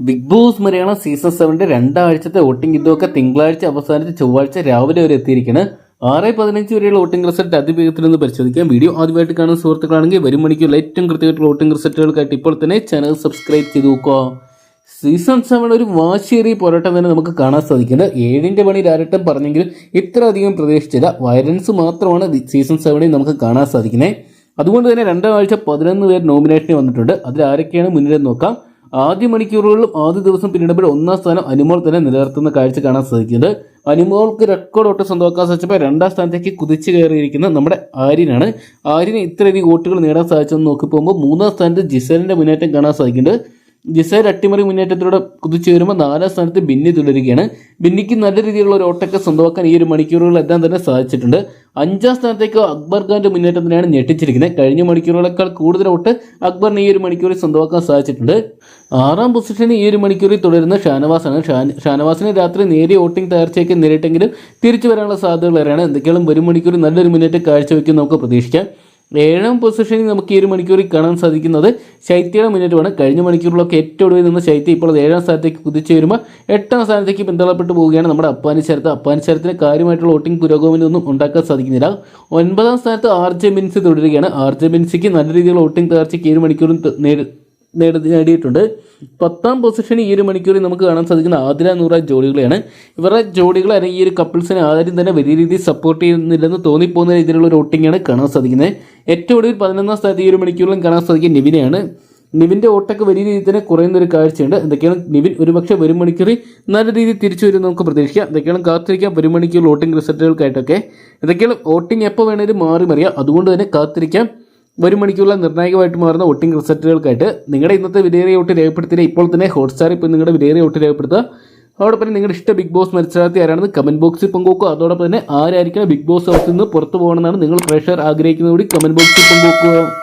Big boss Malayalam season സെവന്റെ രണ്ടാഴ്ചത്തെ voting ഇതൊക്കെ തിങ്കളാഴ്ച അവസാനിച്ച് ചൊവ്വാഴ്ച രാവിലെ വരെ എത്തിയിരിക്കുകയാണ് ആറ് പതിനഞ്ച് വരെയുള്ള വോട്ടിംഗ് റിസൾട്ട് അതിവേഗത്തിൽ നിന്ന് പരിശോധിക്കാം. വീഡിയോ ആദ്യമായിട്ട് കാണുന്ന സുഹൃത്തുക്കളാണെങ്കിൽ വരും മണിക്കുള്ള ഏറ്റവും കൃത്യമായിട്ടുള്ള വോട്ടിംഗ് റിസൾട്ടുകൾക്കായിട്ട് ഇപ്പോൾ തന്നെ ചാനൽ സബ്സ്ക്രൈബ് ചെയ്ത് നോക്കുക. സീസൺ സെവൻ ഒരു വാശിയേറിയ പോരാട്ടം തന്നെ നമുക്ക് കാണാൻ സാധിക്കുന്നത് ഏഴിന്റെ പണി രാരട്ടം പറഞ്ഞെങ്കിലും ഇത്ര അധികം പ്രതീക്ഷിച്ചില്ല. വയലൻസ് മാത്രമാണ് സീസൺ സെവനിൽ നമുക്ക് കാണാൻ സാധിക്കുന്നത്. അതുകൊണ്ട് തന്നെ രണ്ടാഴ്ച പതിനൊന്ന് പേർ നോമിനേഷന് വന്നിട്ടുണ്ട്. അതിൽ ആരൊക്കെയാണ് മുന്നിലെന്ന് നോക്കാം. ആദ്യ മണിക്കൂറുകളിലും ആദ്യ ദിവസം പിന്നിടുമ്പോൾ ഒന്നാം സ്ഥാനം അനുമോൾ തന്നെ നിലനിർത്തുന്ന കാഴ്ച കാണാൻ സാധിക്കുന്നത്. അനുമോൾക്ക് റെക്കോർഡ് ഒട്ട് സ്വന്തമാക്കാൻ സാധിച്ചപ്പോൾ രണ്ടാം സ്ഥാനത്തേക്ക് കുതിച്ചു കയറിയിരിക്കുന്ന നമ്മുടെ ആര്യനാണ്. ആര്യന് ഇത്രയധികം വോട്ടുകൾ നേടാൻ സാധിച്ചെന്ന് നോക്കി പോകുമ്പോൾ മൂന്നാം സ്ഥാനത്ത് ജിസലിന്റെ മുന്നേറ്റം കാണാൻ സാധിക്കുന്നുണ്ട്. ജിസൈൽ അട്ടിമറി മുന്നേറ്റത്തിലൂടെ കുതിച്ചു വരുമ്പോൾ നാലാം സ്ഥാനത്ത് ബിന്നി തുടരുകയാണ്. ബിന്നിക്ക് നല്ല രീതിയിലുള്ള ഒരു ഓട്ടൊക്കെ സ്വന്തമാക്കാൻ ഈ ഒരു മണിക്കൂറുകളെല്ലാം തന്നെ സാധിച്ചിട്ടുണ്ട്. അഞ്ചാം സ്ഥാനത്തേക്ക് അക്ബർ ഖാന്റെ മുന്നേറ്റത്തിനാണ് ഞെട്ടിച്ചിരിക്കുന്നത്. കഴിഞ്ഞ മണിക്കൂറുകളെക്കാൾ കൂടുതൽ വോട്ട് അക്ബറിന് ഈ ഒരു മണിക്കൂറിൽ സ്വന്തമാക്കാൻ സാധിച്ചിട്ടുണ്ട്. ആറാം പൊസിഷനിൽ ഈ ഒരു മണിക്കൂറിൽ തുടരുന്ന ഷാനവാസാണ്. ഷാനവാസിന് രാത്രി നേരിയ വോട്ടിംഗ് തകർച്ചയൊക്കെ നേരിട്ടെങ്കിലും തിരിച്ചു വരാനുള്ള സാധ്യതകളേറെയാണ് എന്തൊക്കെയാണ് ഒരു മണിക്കൂറിൽ നല്ലൊരു മുന്നേറ്റം കാഴ്ചവെക്കും നമുക്ക് പ്രതീക്ഷിക്കാം. ഏഴാം പൊസിഷനിൽ നമുക്ക് ഈ ഒരു മണിക്കൂറിൽ കാണാൻ സാധിക്കുന്നത് ശൈത്യയുടെ മുന്നേറ്റമാണ്. കഴിഞ്ഞ മണിക്കൂറിലൊക്കെ ഏറ്റവും ഒടുവിൽ നിന്ന് ശൈത്യ ഇപ്പോൾ ഏഴാം സ്ഥാനത്തേക്ക് കുതിച്ചു വരുമ്പോൾ എട്ടാം സ്ഥാനത്തേക്ക് പിന്തള്ളപ്പെട്ടു പോവുകയാണ് നമ്മുടെ അപ്പാനിശരത്ത് അപ്പാനിശരത്തിന് കാര്യമായിട്ടുള്ള വോട്ടിംഗ് പുരോഗമനമൊന്നും ഉണ്ടാക്കാൻ സാധിക്കുന്നില്ല. ഒൻപതാം സ്ഥാനത്ത് ആർ ജെ മിൻസി തുടരുകയാണ്. ആർ ജെ മിൻസിക്ക് നല്ല രീതിയിലുള്ള വോട്ടിംഗ് തകർച്ചയ്ക്ക് ഏഴ് മണിക്കൂറും നേടി നേടി നേടിയിട്ടുണ്ട്. പത്താം പൊസിഷൻ ഈ ഒരു മണിക്കൂറിൽ നമുക്ക് കാണാൻ സാധിക്കുന്ന ആതിര നൂറ ജോഡികളെയാണ്. ഇവരുടെ ജോഡികൾ അല്ലെങ്കിൽ ഈ ഒരു കപ്പിൾസിനെ ആരും തന്നെ വലിയ രീതിയിൽ സപ്പോർട്ട് ചെയ്യുന്നില്ലെന്ന് തോന്നിപ്പോകുന്ന രീതിയിലുള്ള ഒരു ഓട്ടിങ്ങാണ് കാണാൻ സാധിക്കുന്നത്. ഏറ്റവും ഒടുവിൽ പതിനൊന്നാം സ്ഥാനത്ത് ഈ ഒരു മണിക്കൂറിലും കാണാൻ സാധിക്കുന്ന നിവിനെയാണ്. നിവിന്റെ ഓട്ടൊക്കെ വലിയ രീതിയിൽ തന്നെ കുറയുന്ന ഒരു കാഴ്ചയുണ്ട്. എന്തൊക്കെയാണ് നിവിൻ ഒരുപക്ഷെ വരും മണിക്കൂറിൽ നല്ല രീതിയിൽ തിരിച്ചു വരും നമുക്ക് പ്രതീക്ഷിക്കാം. എന്തൊക്കെയാണ് കാത്തിരിക്കാം വരും മണിക്കൂർ വോട്ടിംഗ് റിസൾട്ടുകൾക്കായിട്ടൊക്കെ. എന്തൊക്കെയാണ് വോട്ടിംഗ് എപ്പോൾ വേണേലും മാറി മറിയാം അതുകൊണ്ട് തന്നെ കാത്തിരിക്കാം. വരും മണിക്കൂറിലെ നിർണായകമായിട്ട് മാറുന്ന വോട്ടിംഗ് റിസൾട്ടുകൾക്കായിട്ട് നിങ്ങളുടെ ഇന്നത്തെ വിലയേറിയ വോട്ട് രേഖപ്പെടുത്തിയ ഇപ്പോൾ തന്നെ ഹോട്ട്സ്റ്റാർ ഇപ്പോൾ നിങ്ങളുടെ വിലയേറിയ വോട്ട് രേഖപ്പെടുത്തുക. അതോടൊപ്പം തന്നെ നിങ്ങളുടെ ഇഷ്ട ബിഗ് ബോസ് മത്സരാർത്ഥി ആരാണെന്ന് കമന്റ് ബോക്സിൽ പങ്കുവെക്കുക. അതോടൊപ്പം തന്നെ ആരായിരിക്കണം ബിഗ് ബോസ് ഹൗസിൽ നിന്ന് പുറത്തു പോകണമെന്നാണ് നിങ്ങൾ പ്രേക്ഷകർ ആഗ്രഹിക്കുന്നത് കൂടി കമന്റ് ബോക്സിൽ പങ്കുവെക്കുക.